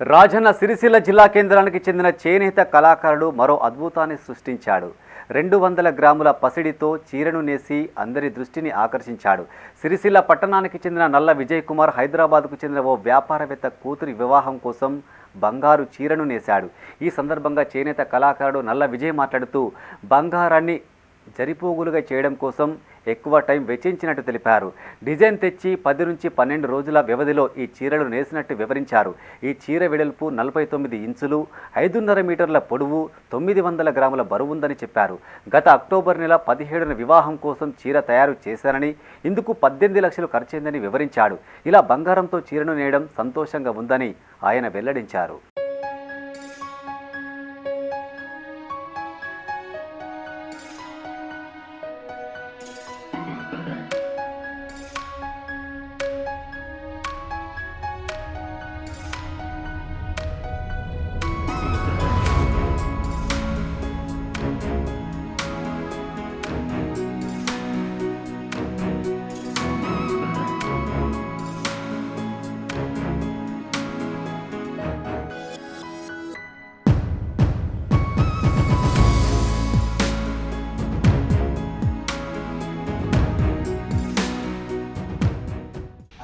రాజన్న సిరిసిల్ల జిల్లా కేంద్రానికి చెందిన చేనేత కళాకారుడు మరో అద్భుతాన్ని సృష్టించాడు. రెండు వందల గ్రాముల పసిడితో చీరను నేసి అందరి దృష్టిని ఆకర్షించాడు. సిరిసిల్ల పట్టణానికి చెందిన నల్ల విజయ్ కుమార్ హైదరాబాద్కు చెందిన ఓ వ్యాపారవేత్త కూతురి వివాహం కోసం బంగారు చీరను నేశాడు. ఈ సందర్భంగా చేనేత కళాకారుడు నల్ల విజయ్ మాట్లాడుతూ బంగారాన్ని జరిపోగులుగా చేయడం కోసం ఎక్కువ టైం వెచ్చించినట్టు తెలిపారు. డిజైన్ తెచ్చి పది నుంచి పన్నెండు రోజుల వ్యవధిలో ఈ చీరలు నేసినట్టు వివరించారు. ఈ చీర వెడల్పు నలభై తొమ్మిది ఇంచులు ఐదున్నర మీటర్ల పొడవు తొమ్మిది వందల గ్రాముల బరువుందని చెప్పారు. గత అక్టోబర్ నెల పదిహేడున వివాహం కోసం చీర తయారు చేశారని ఇందుకు పద్దెనిమిది లక్షలు ఖర్చయిందని వివరించాడు. ఇలా బంగారంతో చీరను నేయడం సంతోషంగా ఉందని ఆయన వెల్లడించారు.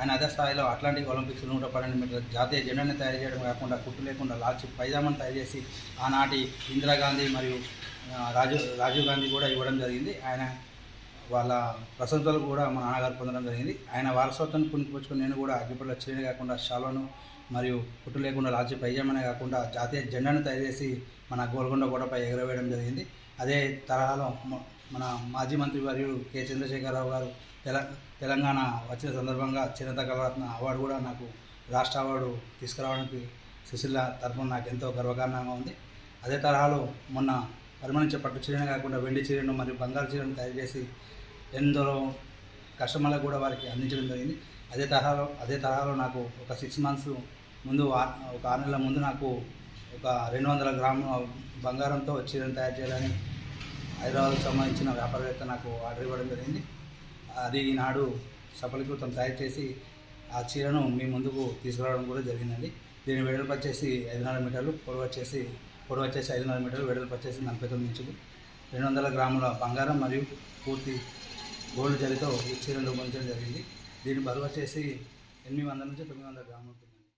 ఆయన అదే స్థాయిలో అట్లాంటిక్ ఒలింపిక్స్ నూట పన్నెండు మీటర్ జాతీయ జెండాని తయారు చేయడం కాకుండా కుట్టు లేకుండా లాల్చి పైజామాను తయారు చేసి ఆనాటి ఇందిరాగాంధీ మరియు రాజీవ్ రాజీవ్ గాంధీ కూడా ఇవ్వడం జరిగింది. ఆయన వాళ్ళ ప్రశంసలు కూడా మా నాన్నగారు పొందడం జరిగింది. ఆయన వారసత్వాన్ని పుణికిపుచ్చుకొని నేను కూడా అగ్గిపల్ల చేయని కాకుండా షాలోను మరియు కుట్టు లేకుండా లాల్చి పైజామానే కాకుండా జాతీయ జెండాను తయారు చేసి మన గోల్కొండ గోడపై ఎగరవేయడం జరిగింది. అదే తరహాలో మన మాజీ మంత్రి మరియు కె. చంద్రశేఖరరావు గారు తెల తెలంగాణ వచ్చిన సందర్భంగా చిన్నత కళరత్న అవార్డు కూడా నాకు రాష్ట్ర అవార్డు తీసుకురావడానికి సుశీల తరఫున నాకు ఎంతో గర్వకారణంగా ఉంది. అదే తరహాలో మొన్న పరిమణించే పట్టు చీరను కాకుండా వెండి చీరను మరియు బంగారు చీరను తయారు చేసి ఎందరో కస్టమర్లకు కూడా వారికి అందించడం జరిగింది. అదే తరహాలో అదే తరహాలో నాకు ఒక సిక్స్ మంత్స్ ముందు ఒక ఆరు నెలల ముందు నాకు ఒక రెండు వందల గ్రాముల బంగారంతో చీరను తయారు చేయాలని హైదరాబాద్కు సంబంధించిన వ్యాపారవేత్త నాకు ఆర్డర్ ఇవ్వడం జరిగింది. అది ఈనాడు సఫలీకృతం తయారు చేసి ఆ చీరను మీ ముందుకు తీసుకురావడం కూడా జరిగిందండి. దీని వెడల్పు వచ్చేసి ఐదున్నర మీటర్లు పొడవు వచ్చేసి పొడవు వచ్చేసి ఐదున్నర మీటర్లు వెడల్పు వచ్చేసి నలభై తొమ్మిది ఇంచులు. రెండు వందల గ్రాముల బంగారం మరియు పూర్తి గోల్డ్ జరితో ఈ చీరను రూపొందించడం జరిగింది. దీని బరువు వచ్చేసి ఎనిమిది వందల నుంచి తొమ్మిది వందల గ్రాములు